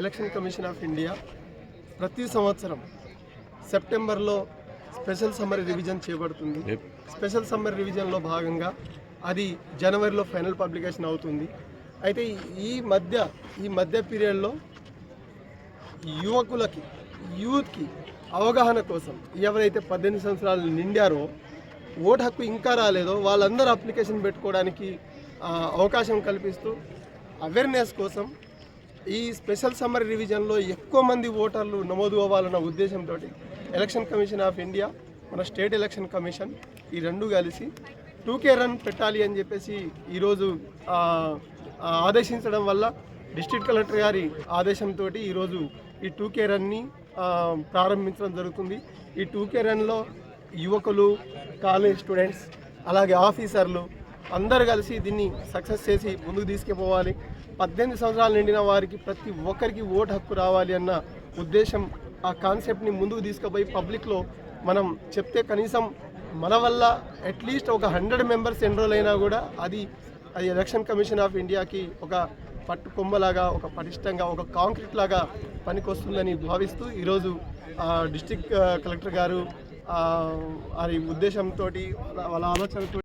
Election commission of India ప్రతి సంవత్సరం సెప్టెంబర్లో స్పెషల్ సమ్మర్ రివిజన్ చేపడుతుంది స్పెషల్ సమ్మర్ రివిజన్లో భాగంగా అది జనవరిలో ఫైనల్ పబ్లికేషన్ అవుతుంది. అయితే ఈ మధ్య ఈ మధ్య పీరియడ్లో యువకులకి యూత్కి అవగాహన కోసం ఎవరైతే పద్దెనిమిది సంవత్సరాలు నిండారో ఓటు హక్కు ఇంకా రాలేదో వాళ్ళందరూ అప్లికేషన్ పెట్టుకోవడానికి అవకాశం కల్పిస్తూ అవేర్నెస్ కోసం ఈ స్పెషల్ సమ్మర్ రివిజన్లో ఎక్కువ మంది ఓటర్లు నమోదు అవ్వాలన్న ఉద్దేశంతో ఎలక్షన్ కమిషన్ ఆఫ్ ఇండియా మన స్టేట్ ఎలక్షన్ కమిషన్ ఈ రెండు కలిసి టూ కే రన్ పెట్టాలి అని చెప్పేసి ఈరోజు ఆదేశించడం వల్ల డిస్ట్రిక్ట్ కలెక్టర్ గారి ఆదేశంతో ఈరోజు ఈ టూ కే రన్ని ప్రారంభించడం జరుగుతుంది. ఈ టూ కే రన్లో యువకులు కాలేజ్ స్టూడెంట్స్ అలాగే ఆఫీసర్లు అందరు కలిసి దీన్ని సక్సెస్ చేసి ముందుకు తీసుకుపోవాలి. పద్దెనిమిది సంవత్సరాలు నిండిన వారికి ప్రతి ఒక్కరికి ఓటు హక్కు రావాలి అన్న ఉద్దేశం ఆ కాన్సెప్ట్ని ముందుకు తీసుకుపోయి పబ్లిక్లో మనం చెప్తే కనీసం మన వల్ల అట్లీస్ట్ ఒక హండ్రెడ్ మెంబర్స్ ఎన్రోల్ అయినా కూడా అది అది ఎలక్షన్ కమిషన్ ఆఫ్ ఇండియాకి ఒక పట్టు కొమ్మలాగా ఒక పటిష్టంగా ఒక కాంక్రీట్ లాగా పనికొస్తుందని భావిస్తూ ఈరోజు డిస్టిక్ కలెక్టర్ గారు ఆ, వారి ఉద్దేశంతో వాళ్ళ ఆలోచనతో